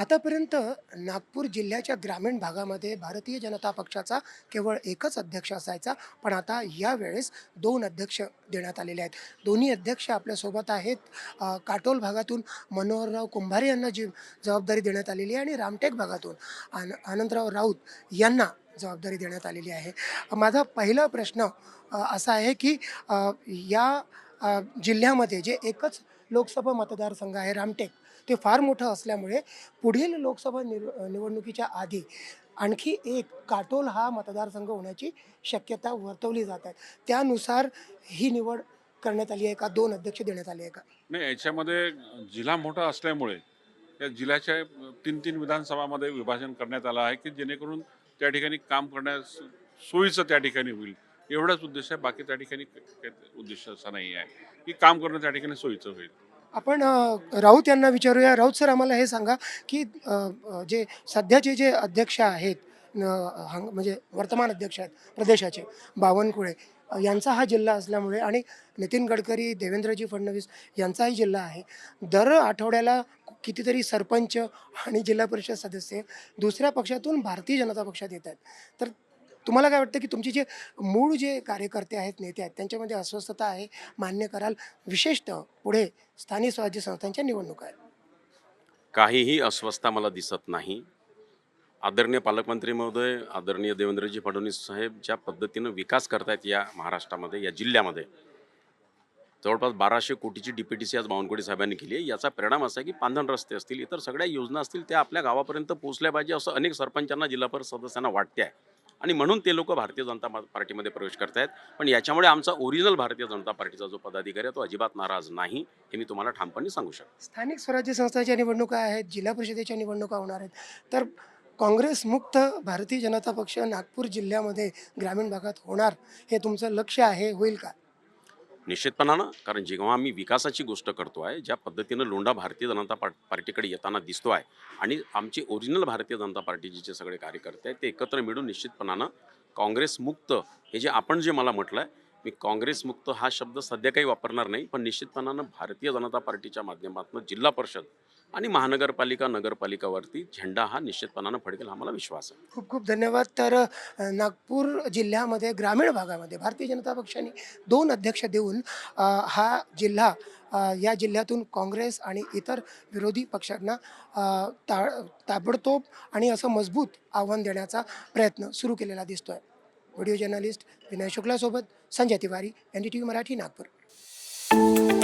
आतापर्यंत नागपूर जिल्ह्याच्या ग्रामीण भागामध्ये भारतीय जनता पक्षाचा केवळ एकच अध्यक्ष असायचा पण आता यावेळेस दोन अध्यक्ष देण्यात आलेले आहेत. दोन्ही अध्यक्ष आपल्यासोबत आहेत. काटोल भागातून मनोहरराव कुंभारे यांना जी जबाबदारी देण्यात आलेली आहे आणि रामटेक भागातून आन आनंदराव राऊत यांना जबाबदारी देण्यात आलेली आहे. माझा पहिला प्रश्न असा आहे की या जिल्ह्यामध्ये जे एकच लोकसभा मतदारसंघ आहे रामटेक. ते फार मोठं असल्यामुळे पुढील लोकसभा निव निवडणुकीच्या आधी आणखी एक काटोल हा मतदारसंघ होण्याची शक्यता वर्तवली जात आहे. त्यानुसार ही निवड करण्यात आली आहे का? दोन अध्यक्ष देण्यात आले आहे का? नाही याच्यामध्ये जिल्हा मोठा असल्यामुळे या जिल्ह्याच्या तीन तीन विधानसभामध्ये विभाजन करण्यात आलं आहे की जेणेकरून त्या ठिकाणी काम करण्यास सोयीचं त्या ठिकाणी होईल. एवढाच उद्देश आहे. बाकी त्या ठिकाणी उद्देश असा नाही आहे. की काम करणं त्या ठिकाणी सोयीचं होईल. आपण राऊत यांना विचारूया. राऊत सर आम्हाला हे सांगा की जे सध्याचे जे अध्यक्ष आहेत म्हणजे वर्तमान अध्यक्ष आहेत प्रदेशाचे बावनकुळे यांचा हा जिल्हा असल्यामुळे आणि नितीन गडकरी देवेंद्रजी फडणवीस यांचाही जिल्हा आहे. दर आठवड्याला कितीतरी सरपंच आणि जिल्हा परिषद सदस्य दुसऱ्या पक्षातून भारतीय जनता पक्षात येत आहेत. तर तुम्हाला काय वाटतं की तुमचे जे मूळ जे कार्यकर्ते आहेत नेते आहेत त्यांच्यामध्ये अस्वस्थता आहे मान्य कराल विशेषतः पुढे स्थानिक स्वराज्य संस्थांच्या निवडणुका आहेत? काहीही अस्वस्थता मला दिसत नाही. आदरणीय पालकमंत्री महोदय आदरणीय देवेंद्रजी फडणवीस साहेब ज्या पद्धतीनं विकास करतायत या महाराष्ट्रामध्ये या जिल्ह्यामध्ये. जवळपास बाराशे कोटीची डी पी टी सी आज बावनकुळे साहेबांनी केली आहे. याचा परिणाम असा आहे की पांधण रस्ते असतील इतर सगळ्या योजना असतील त्या आपल्या गावापर्यंत पोहोचल्या पाहिजे असं अनेक सरपंचांना जिल्हापर सदस्यांना वाटते आहे आणि म्हणून ते लोक भारतीय जनता पा- पार्टीमध्ये प्रवेश करतायत. पण याच्यामुळे आमचा ओरिजिनल भारतीय जनता पार्टीचा जो पदाधिकारी आहे तो अजिबात नाराज नाही हे मी तुम्हाला ठामपणे सांगू शकतो. स्थानिक स्वराज्य संस्थांच्या निवडणुका आहेत जिल्हा परिषदेच्या निवडणुका होणार आहेत. तर काँग्रेस मुक्त भारतीय जनता पक्ष नागपूर जिल्ह्यामध्ये ग्रामीण भागात होणार हे तुमचं लक्ष आहे होईल का? निश्चितपणानं कारण जेव्हा आम्ही विकासाची गोष्ट करतो आहे ज्या पद्धतीनं लोंढा भारतीय जनता पार्ट पार्टीकडे येताना दिसतो आहे आणि आमचे ओरिजिनल भारतीय जनता पार्टीचे जे सगळे कार्यकर्ते आहेत ते एकत्र मिळून निश्चितपणानं काँग्रेस मुक्त हे जे आपण जे मला म्हटलं आहे मी काँग्रेस मुक्त हा शब्द सध्या काही वापरणार नाही पण निश्चितपणानं भारतीय जनता पार्टीच्या माध्यमातून जिल्हा परिषद आणि महानगरपालिका नगरपालिकावरती झेंडा हा निश्चितपणानं फडकेल हा मला विश्वास आहे. खूप खूप धन्यवाद. तर नागपूर जिल्ह्यामध्ये ग्रामीण भागामध्ये भारतीय जनता पक्षाने दोन अध्यक्ष देऊन हा जिल्हा या जिल्ह्यातून काँग्रेस आणि इतर विरोधी पक्षांना ता ताबडतोब आणि असं मजबूत आव्हान देण्याचा प्रयत्न सुरू केलेला दिसतो आहे video journalist Vinay शुक्लासोबत Sanjay Tiwari N D T V Marathi Nagpur.